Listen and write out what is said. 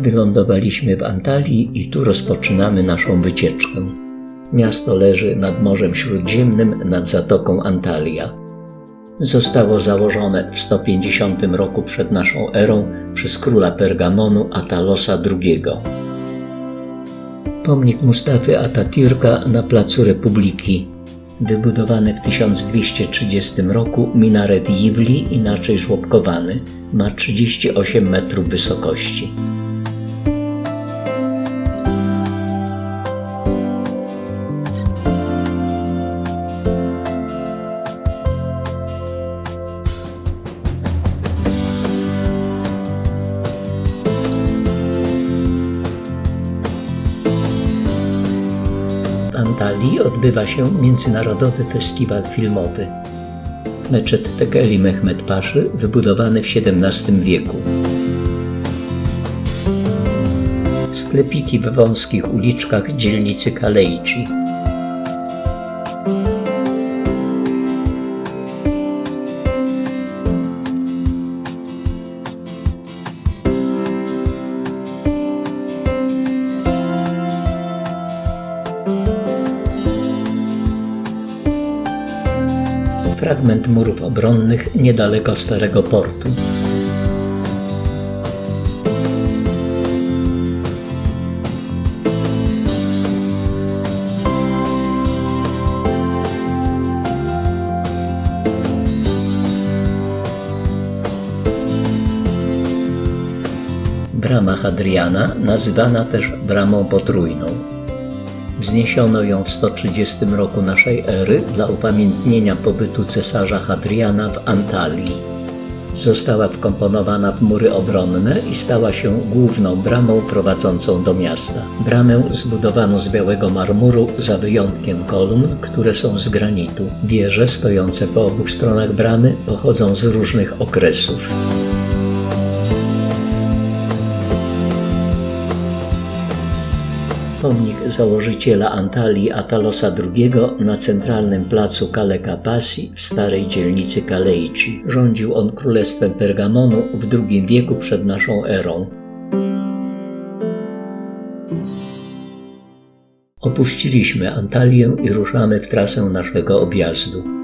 Wylądowaliśmy w Antalii i tu rozpoczynamy naszą wycieczkę. Miasto leży nad Morzem Śródziemnym nad Zatoką Antalya. Zostało założone w 150 roku przed naszą erą przez króla Pergamonu Atalosa II. Pomnik Mustafy Atatürka na Placu Republiki. Wybudowany w 1230 roku minaret Jibli, inaczej żłobkowany, ma 38 metrów wysokości. Antalii odbywa się Międzynarodowy Festiwal Filmowy. Meczet Tekeli Mehmed Paszy, wybudowany w XVII wieku. Sklepiki w wąskich uliczkach dzielnicy Kalejci. Fragment murów obronnych niedaleko Starego Portu. Brama Hadriana, nazywana też bramą potrójną. Wzniesiono ją w 130 roku naszej ery dla upamiętnienia pobytu cesarza Hadriana w Antalii. Została wkomponowana w mury obronne i stała się główną bramą prowadzącą do miasta. Bramę zbudowano z białego marmuru za wyjątkiem kolumn, które są z granitu. Wieże stojące po obu stronach bramy pochodzą z różnych okresów. Pomnik założyciela Antalii Atalosa II na centralnym placu Kale Kapasi w starej dzielnicy Kalejci. Rządził on królestwem Pergamonu w II wieku przed naszą erą. Opuściliśmy Antalię i ruszamy w trasę naszego objazdu.